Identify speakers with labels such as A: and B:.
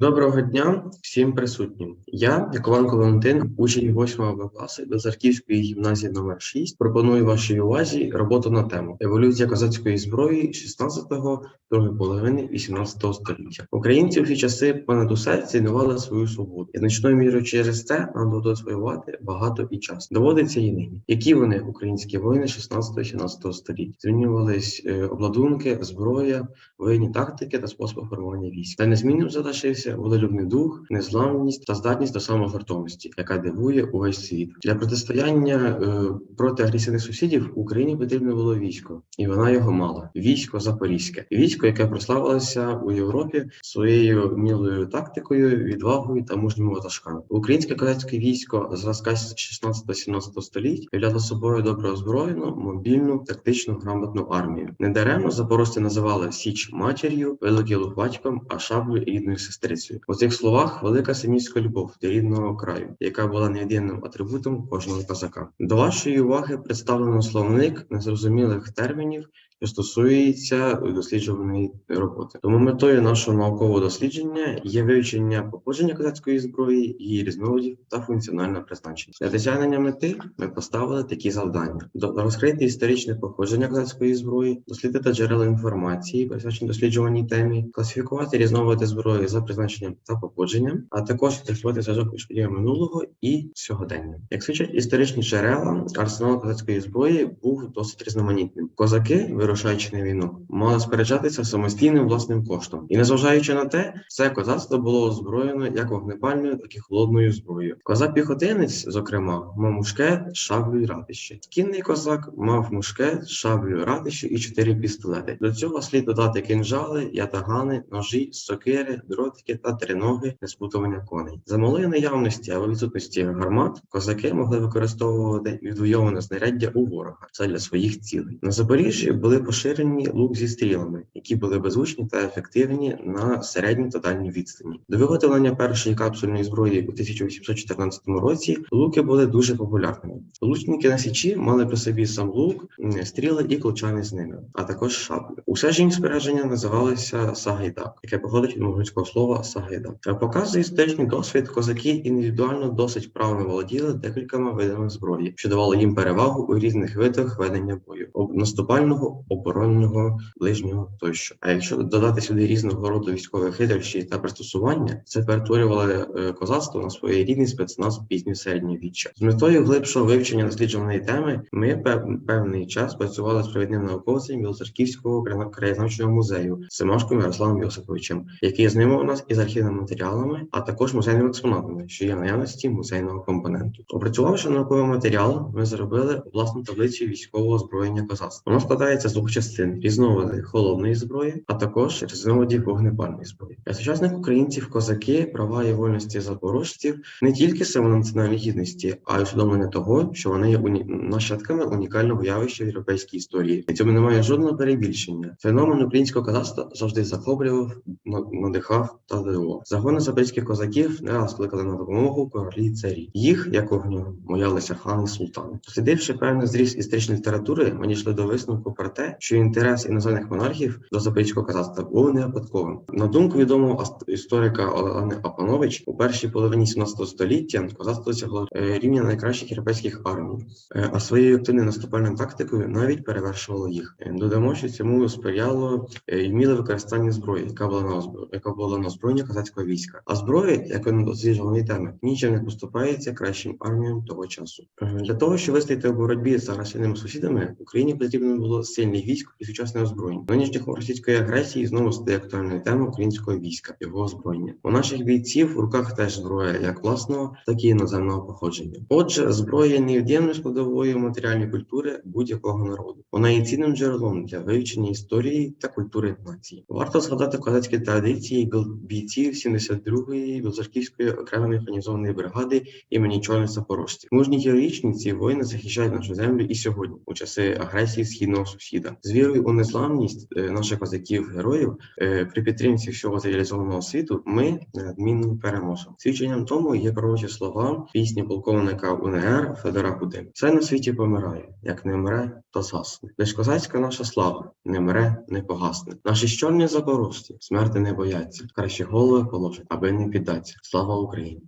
A: Доброго дня всім присутнім. Я, Яковенко Валентин, учень 8 Б класу Безарківської гімназії номер 6 пропоную вашій увазі роботу на тему Еволюція козацької зброї 16-го, другої половини 18 століття. Українці у ці часи понад усе цінували свою свободу. І значною мірою через це нам доводилось воювати багато і час. Доводиться і нині. Які вони українські воїни 16-17 століття? Змінювались е, обладунки, зброя, воєнні тактики та способи формування військ. Та незмінним залишився волелюбний дух, незламність та здатність до самогартовності, яка дивує увесь світ. Для протистояння е, проти агресивних сусідів Україні потрібно було військо, і вона його мала. Військо Запорізьке, військо, яке прославилося у Європі своєю вмілою тактикою, відвагою та мужніми ватажками. Українське козацьке військо зразка 16-17 століть являло собою добре озброєну, мобільну, тактичну, грамотну армію. Недаремно запорожці називали Січ матір'ю, великий луг батьком, а шаблю рідною сестрицею. У цих словах велика синівська любов до рідного краю, яка була невід'ємним атрибутом кожного козака. До вашої уваги представлено словник незрозумілих термінів, що стосується досліджуваної роботи. Тому метою нашого наукового дослідження є вивчення походження козацької зброї, її різновидів та функціональне призначення. Для досягнення мети ми поставили такі завдання: розкрити історичне походження козацької зброї, дослідити джерела інформації, присвячені досліджуваній темі, класифікувати різновиди зброї за призначенням та походженням, а також фіксувати зв'язок між подіями минулого і сьогодення. Як свідчать історичні джерела, арсенал козацької зброї був досить різноманітним. Козаки, вирушаючи на війну, мали сперечатися самостійним власним коштом, і незважаючи на те, все козацтво було озброєно як вогнепальною, так і холодною зброєю. Козак-піхотинець, зокрема, мав мушкет, шаблю і ратище. Кінний козак мав мушкет, шаблю, ратище і чотири пістолети. До цього слід додати кинжали, ятагани, ножі, сокири, дротики та триноги для спутування коней. За малої наявності або відсутності гармат козаки могли використовувати відвойоване знаряддя у ворога це для своїх цілей. На Запоріжжі були поширені лук зі стрілами, які були беззвучні та ефективні на середній та дальній відстані. До виготовлення першої капсульної зброї у 1814 році луки були дуже популярними. Лучники на січі мали при собі сам лук, стріли і колчани з ними, а також шаблю. Усе ж їм спорядження називалося сагайдак, яке походить від монгольського слова сагайдак. Показує історичний досвід, козаки індивідуально досить вправно володіли декількома видами зброї, що давало їм перевагу у різних видах ведення бою наступального, оборонного, ближнього тощо. А якщо додати сюди різного роду військові хитрощі та пристосування, це перетворювало е, козацтво на своєрідний спецназ пізньої середньовіччя. З метою глибшого вивчення досліджуваної теми ми певний час працювали з провідним науковцем Білоцерківського краєзна- краєзнавчого музею Семашком Ярославом Йосиповичем, який знайомив нас із архівними матеріалами, а також музейними експонатами, що є в наявності музейного компоненту. Опрацювавши науковий матеріал, ми зробили власну таблицю військового озброєння козацтва. Вона складається двох частин: різновиди холодної зброї, а також різновидів вогнепальної зброї. Для сучасних українців козаки, права і вольності запорожців не тільки символ національної гідності, а й усвідомлення того, що вони є уні... нащадками унікального явища в європейській історії. І цьому немає жодного перебільшення. Феномен українського козацтва завжди захоплював, на- надихав та дивував. Загони запорізьких козаків не раз кликали на допомогу королі царі. Їх, як огню, боялися хани султани. Дослідивши певний зріз історичної літератури, ми дійшли до висновку про те, що інтерес іноземних монархів до запорізького козацтва був не випадковим. На думку відомого історика Олени Апанович, у першій половині 17 століття козацтво досягло е, рівня найкращих європейських армій, е, а своєю активною наступальною тактикою навіть перевершувало їх. Е, Додамо, що цьому сприяло й вміле використання зброї, яка була на озбро- яка була на озброєнні козацького війська. А зброя, як на досліджуваної теми, нічим не поступається кращим арміям того часу. Для того, щоб вистояти у боротьбі з агресивними сусідами, Україні потрібно було сильне військо і сучасне озброєння. Нинішніх російської агресії знову стає актуальною темою українського війська, його озброєння. У наших бійців в руках теж зброя як власного, так і іноземного походження. Отже, зброя є невід'ємною складовою матеріальної культури будь-якого народу. Вона є цінним джерелом для вивчення історії та культури нації. Варто згадати козацькі традиції бійців 72-ї Білозерківської окремої механізованої бригади імені Чорних Запорожців. Мужні героїчні ці воїни захищають нашу землю і сьогодні, у часи агресії східного сусіда. Побіда. З вірою у незламність е, наших козаків-героїв е, при підтримці всього цивілізованого світу ми неодмінно переможемо. Свідченням тому є пророчі слова пісні полковника УНР Федора Кудим. Все на світі помирає, як не мре, то засне. Лиш козацька наша слава не мре, не погасне. Наші чорні запорожці смерти не бояться. Краще голови положать, аби не піддаться. Слава Україні!